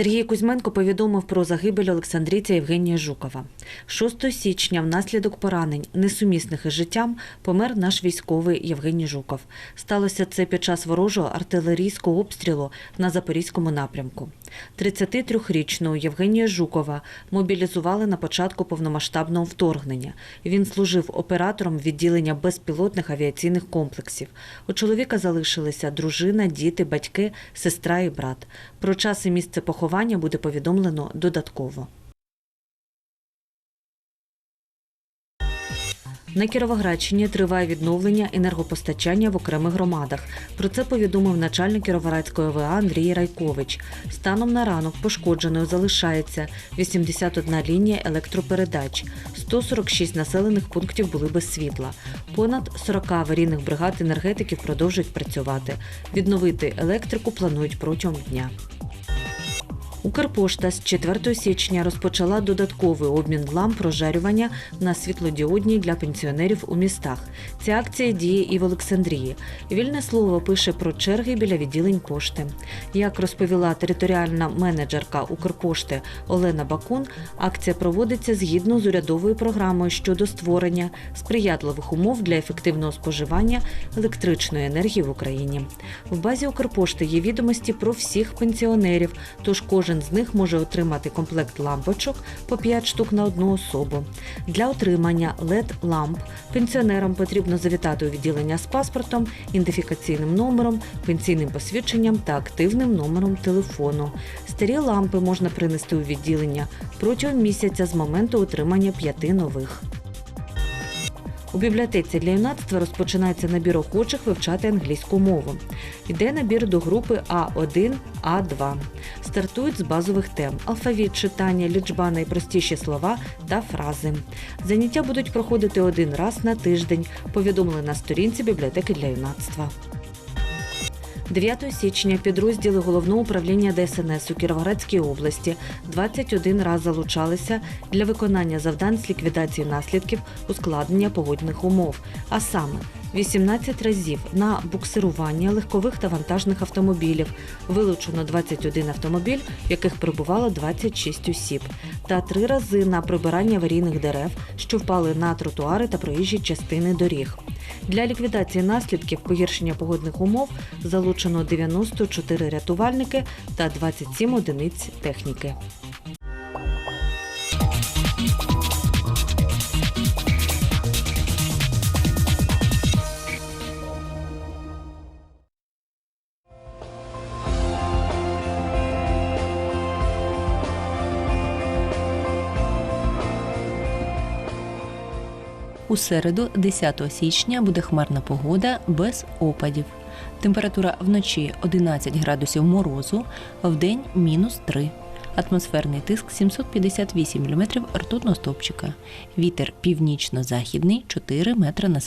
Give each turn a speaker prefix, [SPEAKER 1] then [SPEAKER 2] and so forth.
[SPEAKER 1] Сергій Кузьменко повідомив про загибель Олександрійця Євгенія Жукова. 6 січня внаслідок поранень, несумісних із життям, помер наш військовий Євгеній Жуков. Сталося це під час ворожого артилерійського обстрілу на Запорізькому напрямку. 33-річного Євгенія Жукова мобілізували на початку повномасштабного вторгнення. Він служив оператором відділення безпілотних авіаційних комплексів. У чоловіка залишилися дружина, діти, батьки, сестра і брат. Про час і місце поховання буде повідомлено додатково. На Кіровоградщині триває відновлення енергопостачання в окремих громадах. Про це повідомив начальник Кіровоградської ОВА Андрій Райкович. Станом на ранок пошкодженою залишається 81 лінія електропередач. 146 населених пунктів були без світла. Понад 40 аварійних бригад енергетиків продовжують працювати. Відновити електрику планують протягом дня. Укрпошта з 4 січня розпочала додатковий обмін ламп прожарювання на світлодіодні для пенсіонерів у містах. Ця акція діє і в Олександрії. Вільне слово пише про черги біля відділень пошти. Як розповіла територіальна менеджерка Укрпошти Олена Бакун, акція проводиться згідно з урядовою програмою щодо створення сприятливих умов для ефективного споживання електричної енергії в Україні. В базі Укрпошти є відомості про всіх пенсіонерів, тож кожен з них може отримати комплект лампочок по 5 штук на одну особу. Для отримання led ламп пенсіонерам потрібно завітати у відділення з паспортом, ідентифікаційним номером, пенсійним посвідченням та активним номером телефону. Старі лампи можна принести у відділення протягом місяця з моменту отримання п'яти нових. У бібліотеці для юнацтва розпочинається набір охочих вивчати англійську мову. Йде набір до групи А1, А2. Стартують з базових тем: алфавіт, читання, лічба, найпростіші слова та фрази. Заняття будуть проходити один раз на тиждень. Повідомили на сторінці бібліотеки для юнацтва. 9 січня підрозділи головного управління ДСНС у Кіровоградській області 21 раз залучалися для виконання завдань з ліквідації наслідків ускладнення погодних умов, а саме 18 разів на буксирування легкових та вантажних автомобілів, вилучено 21 автомобіль, в яких перебувало 26 осіб, та три рази на прибирання аварійних дерев, що впали на тротуари та проїжджі частини доріг. Для ліквідації наслідків погіршення погодних умов залучено 94 рятувальники та 27 одиниць техніки.
[SPEAKER 2] У середу, 10 січня, буде хмарна погода без опадів. Температура вночі 11 градусів морозу, вдень мінус 3. Атмосферний тиск 758 мм ртутного стопчика. Вітер північно-західний 4 метри на